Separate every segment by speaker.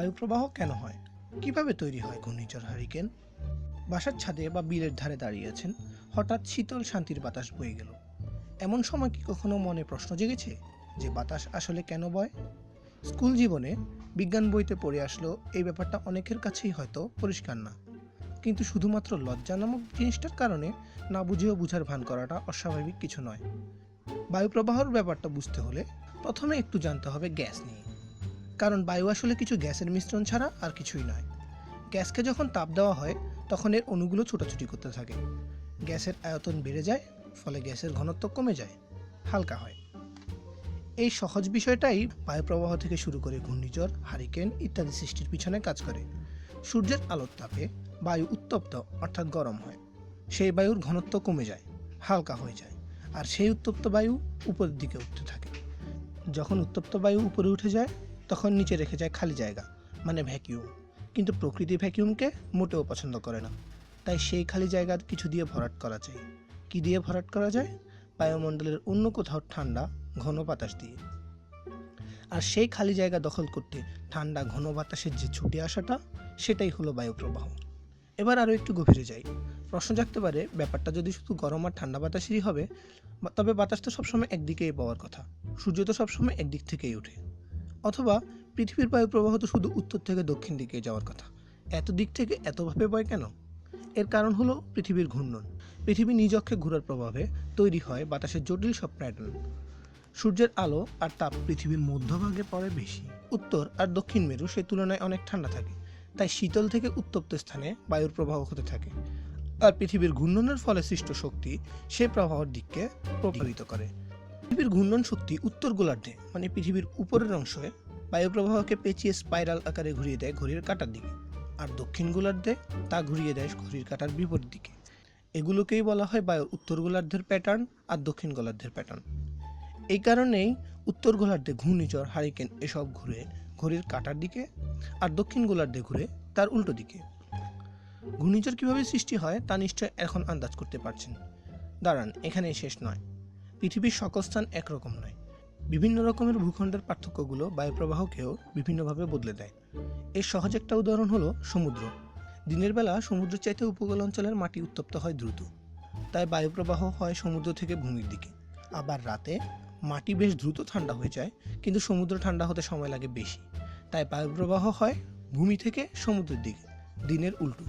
Speaker 1: বায়ুপ্রবাহ কেন হয়? কীভাবে তৈরি হয় ঘূর্ণিঝড় হারিকেন? বাসার ছাদে বা বিলের ধারে দাঁড়িয়ে আছেন, হঠাৎ শীতল শান্তির বাতাস বয়ে গেল। এমন সময় কি কখনো মনে প্রশ্ন জেগেছে যে বাতাস আসলে কেন বয়? স্কুল জীবনে বিজ্ঞান বইতে পড়ে আসলো, এই ব্যাপারটা অনেকের কাছেই হয়তো পরিষ্কার না। কিন্তু শুধুমাত্র লজ্জা নামক জিনিসটার কারণে না বুঝেও বুঝার ভান করাটা অস্বাভাবিক কিছু নয়। বায়ুপ্রবাহর ব্যাপারটা বুঝতে হলে প্রথমে একটু জানতে হবে গ্যাস নিয়ে। কারণ বায়ু আসলে কিছু গ্যাসের মিশ্রণ ছাড়া আর কিছুই নয়। গ্যাসকে যখন তাপ দেওয়া হয়, তখন এর অণুগুলো ছোটাছুটি করতে থাকে। গ্যাসের আয়তন বেড়ে যায়, ফলে গ্যাসের ঘনত্ব কমে যায়, হালকা হয়। এই সহজ বিষয়টাই বায়ুপ্রবাহ থেকে শুরু করে ঘূর্ণিঝড়, হারিকেন ইত্যাদি সৃষ্টির পিছনে কাজ করে। সূর্যের আলোর তাপে বায়ু উত্তপ্ত, অর্থাৎ গরম হয়। সেই বায়ুর ঘনত্ব কমে যায়, হালকা হয়ে যায়, আর সেই উত্তপ্ত বায়ু উপরের দিকে উঠতে থাকে। যখন উত্তপ্ত বায়ু উপরে উঠে যায় তখন নিচে রেখে যায় খালি জায়গা মানে ভ্যাকিউম কিন্তু প্রকৃতি ভ্যাকিউমকে মোটেও পছন্দ করে না। তাই সেই খালি জায়গা কিছু দিয়ে ভরাট করা যায় কি দিয়ে ভরাট করা যায়? বায়ুমণ্ডলের অন্য কোথাও ঠান্ডা, ঘন বাতাস দিয়ে। আর সেই খালি জায়গা দখল করতে ঠান্ডা, ঘন বাতাসের যে ছুটে আসাটা, সেটাই হলো বায়ুপ্রবাহ। এবার আরও একটু গভীরে যাই। প্রশ্ন জাগতে পারে, ব্যাপারটা যদি শুধু গরম আর ঠান্ডা বাতাসেরই হবে তবে বাতাস তো সবসময় একদিকেই পাওয়ার কথা। সূর্য তো সবসময় একদিক থেকেই ওঠে। অথবা পৃথিবীর বায়ুপ্রবাহ তো শুধু উত্তর থেকে দক্ষিণ দিকে যাওয়ার কথা। এত দিক থেকে এতভাবে বয় কেন? এর কারণ হলো পৃথিবীর ঘূর্ণন। পৃথিবী নিজ অক্ষে ঘোরার প্রভাবে তৈরি হয় বাতাসের জটিল সব প্যাটার্ন সূর্যের আলো আর তাপ পৃথিবীর মধ্যভাগে পড়ে বেশি। উত্তর আর দক্ষিণ মেরু সে তুলনায় অনেক ঠান্ডা থাকে, তাই শীতল থেকে উত্তপ্ত স্থানে বায়ুর প্রবাহ হতে থাকে। আর পৃথিবীর ঘূর্ণনের ফলে সৃষ্ট শক্তি সে প্রবাহের দিককে প্রভাবিত করে। পৃথিবীর ঘূর্ণন শক্তি উত্তর গোলার্ধে মানে পৃথিবীর উপরের অংশে বায়ুপ্রবাহকে পেঁচিয়ে স্পাইরাল আকারে ঘুরিয়ে দেয় ঘড়ির কাঁটার দিকে, আর দক্ষিণ গোলার্ধে তা ঘুরিয়ে দেয় ঘড়ির কাঁটার বিপরীত দিকে। এগুলোকেই বলা হয় বায়ুর উত্তর গোলার্ধের প্যাটার্ন আর দক্ষিণ গোলার্ধের প্যাটার্ন এই কারণেই উত্তর গোলার্ধে ঘূর্ণিঝড় হারিকেন এসব ঘুরে ঘড়ির কাঁটার দিকে আর দক্ষিণ গোলার্ধে ঘুরে তার উল্টো দিকে। ঘূর্ণিঝড় কীভাবে সৃষ্টি হয় তা নিশ্চয় এখন আন্দাজ করতে পারছেন। দাঁড়ান, এখানেই শেষ নয়। পৃথিবীর সকল স্থান একরকম নয়। বিভিন্ন রকমের ভূখণ্ডের পার্থক্যগুলো বায়ুপ্রবাহকেও বিভিন্নভাবে বদলে দেয়। এর সহজ একটা উদাহরণ হলো সমুদ্র। দিনের বেলা সমুদ্র চাইতে উপকূল অঞ্চলের মাটি উত্তপ্ত হয় দ্রুত। তাই বায়ুপ্রবাহ হয় সমুদ্র থেকে ভূমির দিকে। আবার রাতে মাটি বেশ দ্রুত ঠান্ডা হয়ে যায়, কিন্তু সমুদ্র ঠান্ডা হতে সময় লাগে বেশি। তাই বায়ুপ্রবাহ হয় ভূমি থেকে সমুদ্রের দিকে, দিনের উল্টো।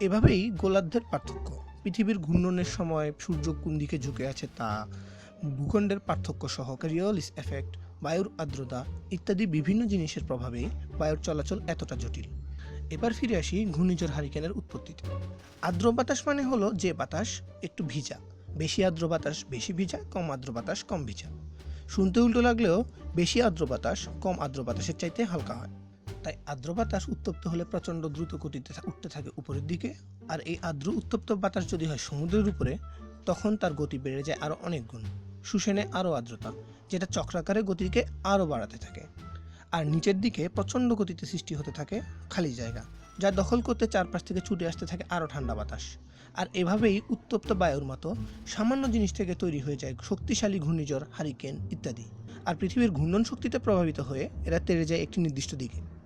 Speaker 1: এভাবেই গোলার্ধের পার্থক্য। পৃথিবীর ঘূর্ণনের সময় সূর্য কোন দিকে ঝুঁকে আছে তা, ভূখণ্ডের পার্থক্য সহ রিয়লিস এফেক্ট, বায়ুর আর্দ্রতা ইত্যাদি বিভিন্ন জিনিসের প্রভাবে বায়ুর চলাচল এতটা জটিল। এবার ফিরে আসি ঘূর্ণিঝড় হারিকেনের উৎপত্তিতে। আর্দ্র বাতাস মানে হলো যে বাতাস একটু ভিজা, বেশি আর্দ্র বাতাস বেশি ভিজা, কম আর্দ্র বাতাস কম ভিজা। শুনতে উল্টো লাগলেও বেশি আর্দ্র বাতাস কম আর্দ্র বাতাসের চাইতে হালকা হয়। তাই আর্দ্র বাতাস উত্তপ্ত হলে প্রচণ্ড দ্রুত গতিতে উঠতে থাকে উপরের দিকে। আর এই আর্দ্র উত্তপ্ত বাতাস যদি হয় সমুদ্রের উপরে, তখন তার গতি বেড়ে যায় আরও অনেক গুণ। শুষে নেয় আরও আর্দ্রতা, যেটা চক্রাকারে গতিকে আরও বাড়াতে থাকে। আর নিচের দিকে প্রচণ্ড গতিতে সৃষ্টি হতে থাকে খালি জায়গা, যা দখল করতে চারপাশ থেকে ছুটে আসতে থাকে আরও ঠান্ডা বাতাস। আর এভাবেই উত্তপ্ত বায়ুর মতো সামান্য জিনিস থেকে তৈরি হয়ে যায় শক্তিশালী ঘূর্ণিঝড়, হারিকেন ইত্যাদি। আর পৃথিবীর ঘূর্ণন শক্তিতে প্রভাবিত হয়ে এরা তেড়ে যায় একটি নির্দিষ্ট দিকে।